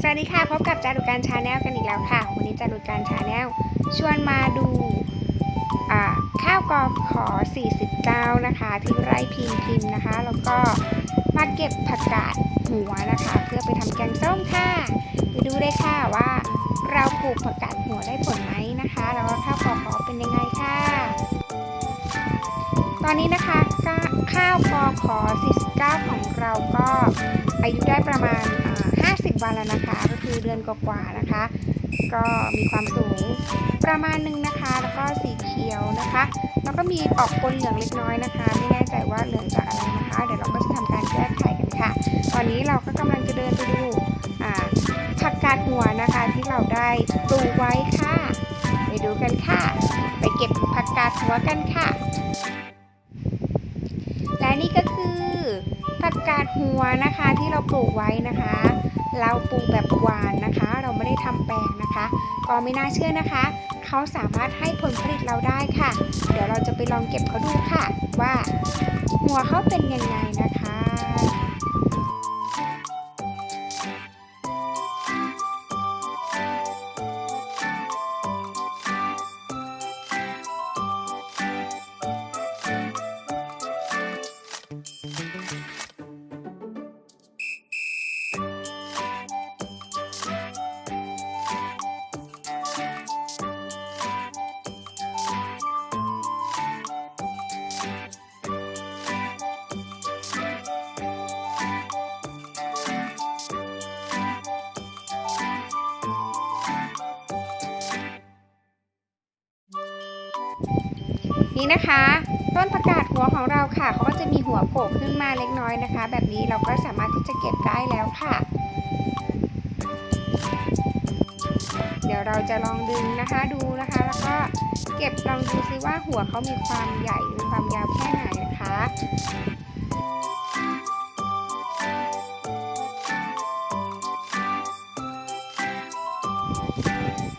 สวัสดีค่ะ พบกับจารุการชาแนลกันอีกแล้วค่ะ วันนี้จารุการชาแนลชวนมาดูข้าวกอขอ 49 นะคะ ที่ไร่พิมพิมนะคะ แล้วก็มาเก็บผักกาดหัวนะคะ เพื่อไปทำแกงส้มค่ะ ไปดูเลยค่ะว่าเราปลูกผักกาดหัวได้ผลไหมนะคะ แล้วก็ข้าวกอขอเป็นยังไงค่ะ ตอนนี้นะคะข้าวกอขอ 49 ของเราก็อายุได้ประมาณ วันแล้วนะคะ ก็คือเดือนกว่าๆนะคะ ก็มีความสูงประมาณหนึ่งนะคะ แล้วก็สีเขียวนะคะ แล้วก็มีออกปนเหลืองเล็กน้อยนะคะ ไม่แน่ใจว่าเหลืองจากอะไรนะคะ เดี๋ยวเราก็จะทำการแก้ไขกันค่ะ ตอนนี้เราก็กำลังจะเดินไปดูผักกาดหัวนะคะที่เราได้ปลูกไว้ค่ะ ไปดูกันค่ะ ไปเก็บผักกาดหัวกันค่ะ และนี่ก็คือผักกาดหัวนะคะที่เราปลูกไว้นะคะ เราปลูกแบบหวานนะคะ เราไม่ได้ทำแปลงนะคะ ก็ไม่น่าเชื่อนะคะ เขาสามารถให้ผลผลิตเราได้ค่ะ เดี๋ยวเราจะไปลองเก็บเขาดูค่ะ ว่าหัวเขาเป็นยังไงนะคะ นี่นะคะ ต้นประกาศหัวของเราค่ะเขาก็จะมีหัวโผล่ขึ้นมาเล็กน้อยนะคะ แบบนี้เราก็สามารถที่จะเก็บได้แล้วค่ะ เดี๋ยวเราจะลองดึงนะคะดูนะคะ แล้วก็เก็บลองดูซิว่าหัวเขามีความใหญ่หรือความยาวแค่ไหนนะคะ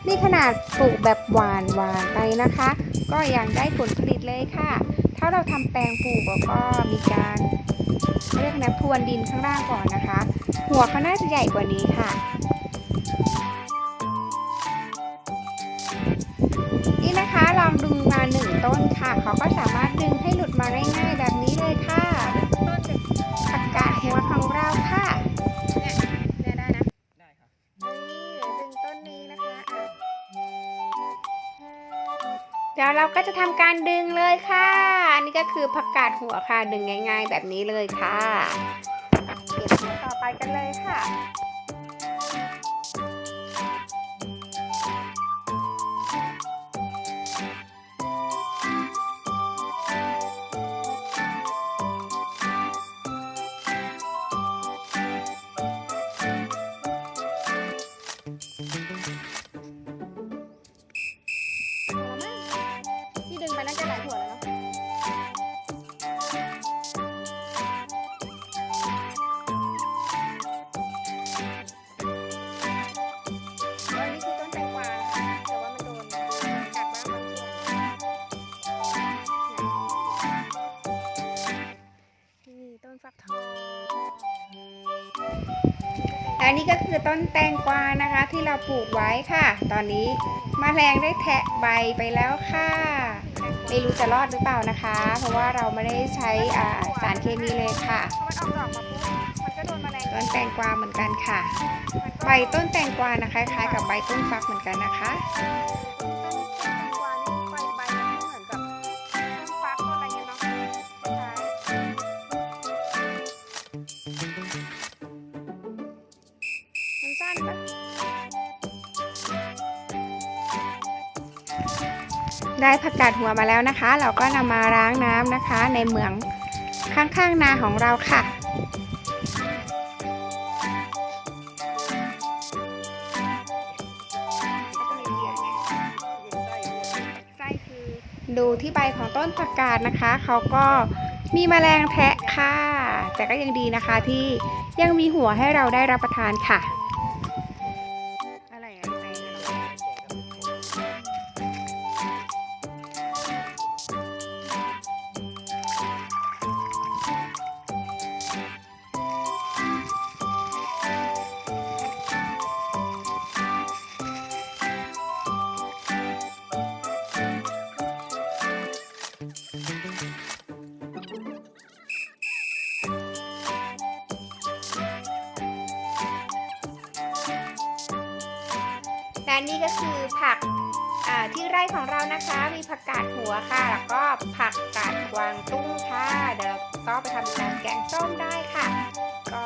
นี่ขนาดปลูกแบบหวานหวานไปนะคะ ก็ยังได้ผลผลิตเลยค่ะ ถ้าเราทำแปลงปลูกแล้วก็มีการเรียกนะพรวนดินข้างล่างก่อนนะคะ หัวเขาน่าจะใหญ่กว่านี้ค่ะ นี่นะคะลองดึงมาหนึ่งต้นค่ะ เขาก็สามารถ เดี๋ยวเราก็จะทำการดึงเลยค่ะ อันนี้ก็คือผักกาดหัวค่ะ ดึงง่าย ๆ แบบนี้เลยค่ะเก็บหัวต่อไปกันเลยค่ะ และนี่ก็คือต้นแตงกวานะคะที่เราปลูกไว้ค่ะ ตอนนี้มแมลงได้แทะใบไปแล้วค่ะ ไม่รู้จะรอดหรือเปล่านะคะ เพราะว่าเราไม่ได้ใช้สารเคมีเลยค่ะต้นแตงกวาเหมือนกันค่ะ ใบต้นแตงกวานะคะคล้ายกับใบต้นฟักเหมือนกันนะคะ ได้ผักกาดหัวมาแล้วนะคะ เราก็นำมาล้างน้ำนะคะ ในเหมืองข้างๆนาของเราค่ะดูที่ใบของต้นผักกาดนะคะ เขาก็มีแมลงแทะค่ะ แต่ก็ยังดีนะคะที่ยังมีหัวให้เราได้รับประทานค่ะ และนี่ก็คือผักอ่าที่ไร่ของเรานะคะ มีผักกาดหัวค่ะ แล้วก็ผักกาดกวางตุ้งค่ะ เดี๋ยวก็ไปทำการแกงส้มได้ค่ะ ก็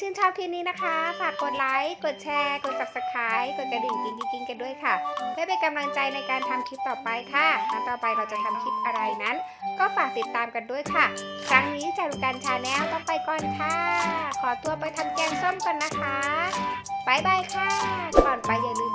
ชื่นชอบคลิปนี้นะคะ ฝากกดไลค์กดแชร์ กด subscribe กดกระดิ่งกิ๊งกิ๊งกันด้วยค่ะ เพื่อเป็นกำลังใจในการทำคลิปต่อไปค่ะครั้งต่อไปเราจะทำคลิปอะไรนั้น ก็ฝากติดตามกันด้วยค่ะ ครั้งนี้จากการชาแนลต้องไปก่อนค่ะ ขอตัวไปทำแกงส้มก่อนนะคะบายบายค่ะ ก่อนไปอย่าลืม